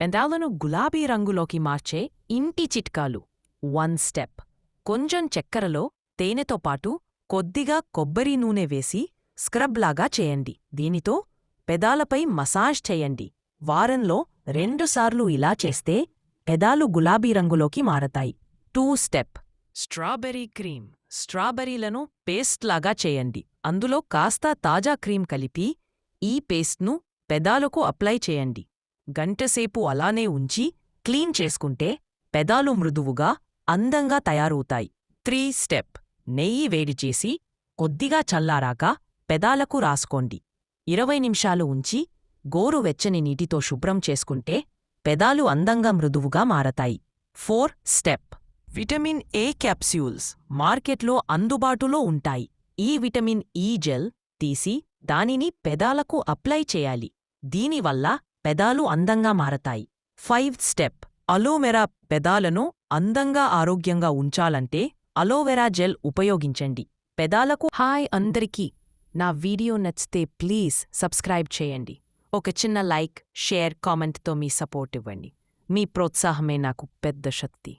పెదాలను గులాబీ రంగులోకి మార్చే ఇంటి చిట్కాలు. One step. కొంచెం చక్కెరలో తేనెతో పాటు కొద్దిగా కొబ్బరి నూనె వేసి స్క్రబ్లాగా చేయండి. దీనితో పెదాలపై మసాజ్ చేయండి. వారంలో రెండుసార్లు ఇలా చేస్తే పెదాలు గులాబీ రంగులోకి మారతాయి. Two step. Strawberry cream. స్ట్రాబెర్రీలను పేస్ట్లాగా చేయండి. అందులో కాస్త తాజా క్రీం కలిపి ఈ పేస్ట్ను పెదాలకు అప్లై చేయండి. గంటసేపు అలానే ఉంచి క్లీన్ చేసుకుంటే పెదాలు మృదువుగా అందంగా తయారవుతాయి. Three step. నెయ్యి వేడి చేసి కొద్దిగా చల్లారాక పెదాలకు రాసుకోండి. ఇరవై నిమిషాలు ఉంచి గోరువెచ్చని నీటితో శుభ్రం చేసుకుంటే పెదాలు అందంగా మృదువుగా మారతాయి. Four step. Vitamin A capsules మార్కెట్లో అందుబాటులో ఉంటాయి. ఈ విటమిన్ ఈ జెల్ తీసి దానిని పెదాలకు అప్లై చేయాలి. దీనివల్ల పెదాలు అందంగా మారతాయి. Five step. అలోవెరా పెదాలను అందంగా ఆరోగ్యంగా ఉంచాలంటే అలోవెరా జెల్ ఉపయోగించండి. పెదాలకు హాయ్ అందరికీ. నా వీడియో నచ్చితే ప్లీజ్ సబ్స్క్రైబ్ చేయండి. ఒక చిన్న లైక్ షేర్ కామెంట్తో మీ సపోర్ట్ ఇవ్వండి. మీ ప్రోత్సాహమే నాకు పెద్ద శక్తి.